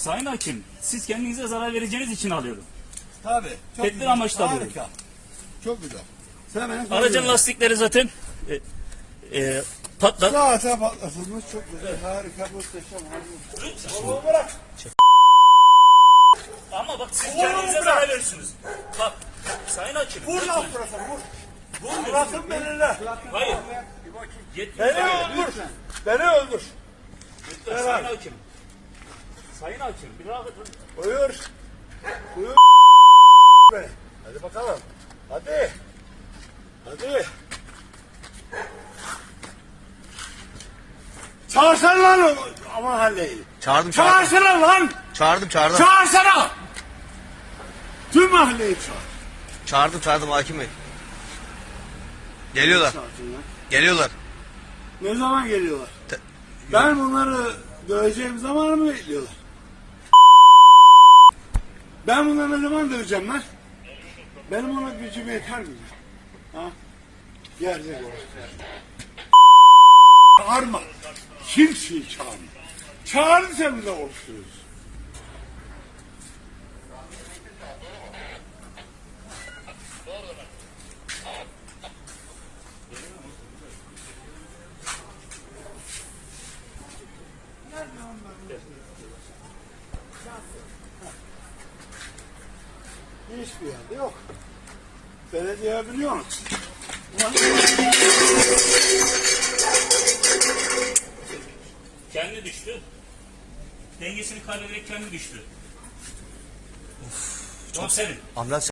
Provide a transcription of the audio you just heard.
Sayın Hakim, siz kendinize zarar vereceğiniz için alıyorum. Tabii. Çok Tedbir güzel. amaçlı alıyorum. Harika. Çok güzel. Sen benim Aracın lastikleri zaten e, e, patlat. Zaten patlatılmış çok güzel. Harika, muhteşem. harika. Baba bırak. Ama bak siz kendinize zarar veriyorsunuz. Bak, Sayın Hakim. Vur lan burası vur. Bırakın benimle. Hayır. Beni öldür. Beni öldür. Sayın Hakim. Sayın Hakim, bir rahat edin. Buyur. Buyur. Beni. Hadi bakalım. Hadi. Hadi. Çağırsana lan o aman halleyi. Çağırdım çağırdım. Çağırsana lan. Çağırdım çağırdım. Çağırsana. Tüm mahalleyi çağır. Çağırdım çağırdım hakim bey. Geliyorlar. Çağırsın lan. Geliyorlar. Ne zaman geliyorlar? Te- Ben bunları döveceğim zamanı mı bekliyorlar? Bunları ne zaman döveceğim lan? Benim ona gücüm yeter mi? Ha? Gelecek o. Çağırma. Kimseyi çağırma. Çağırırsan da olursunuz. Hiçbir yerde yok. Belediye biliyor musun? Kendi düştü. Dengesini kaybederek kendi düştü. Komiserim. Ambulans